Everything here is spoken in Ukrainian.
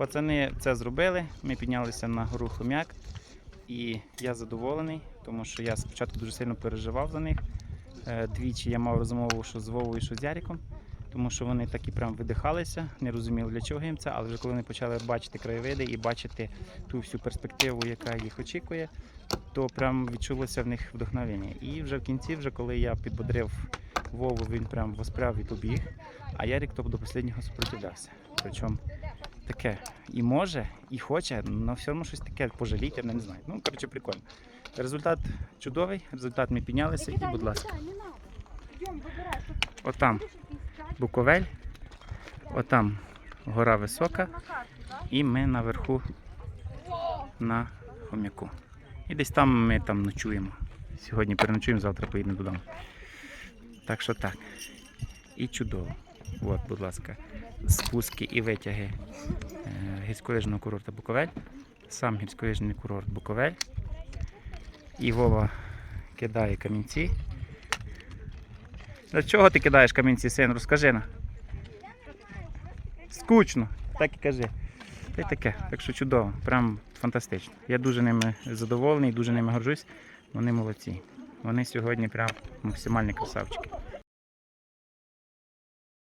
Пацани це зробили. Ми піднялися на гору Хом'як. І я задоволений, тому що я спочатку дуже сильно переживав за них. Е, Двічі я мав розмову, що з Вовою, що з Яриком, тому що вони такі прям видихалися, не розуміли, для чого їм це, але вже коли вони почали бачити краєвиди і бачити ту всю перспективу, яка їх очікує, то прям відчулося в них вдохновення. І вже в кінці, вже коли я підбодрив Вову, він прям воспряв і побіг, а Ярик то до останнього супротивлявся. Причому таке і може, і хоче, але все одно щось таке пожаліть, я не знаю. Ну, коротше, прикольно. Результат чудовий, результат ми піднялися і, будь ласка, отам Буковель, отам гора висока, і ми наверху на хом'яку. І десь там ми там ночуємо. Сьогодні переночуємо, завтра поїдемо додому. Так що так. І чудово. От, будь ласка, спуски і витяги е, гірськолижного курорту Буковель. Сам гірськолижний курорт Буковель. І Вова кидає камінці. Для чого ти кидаєш камінці, син? Розкажи на. Скучно, так і кажи. Та й таке, так що чудово, прям фантастично. Я дуже ними задоволений, дуже ними горжусь. Вони молодці. Вони сьогодні прям максимальні красавчики.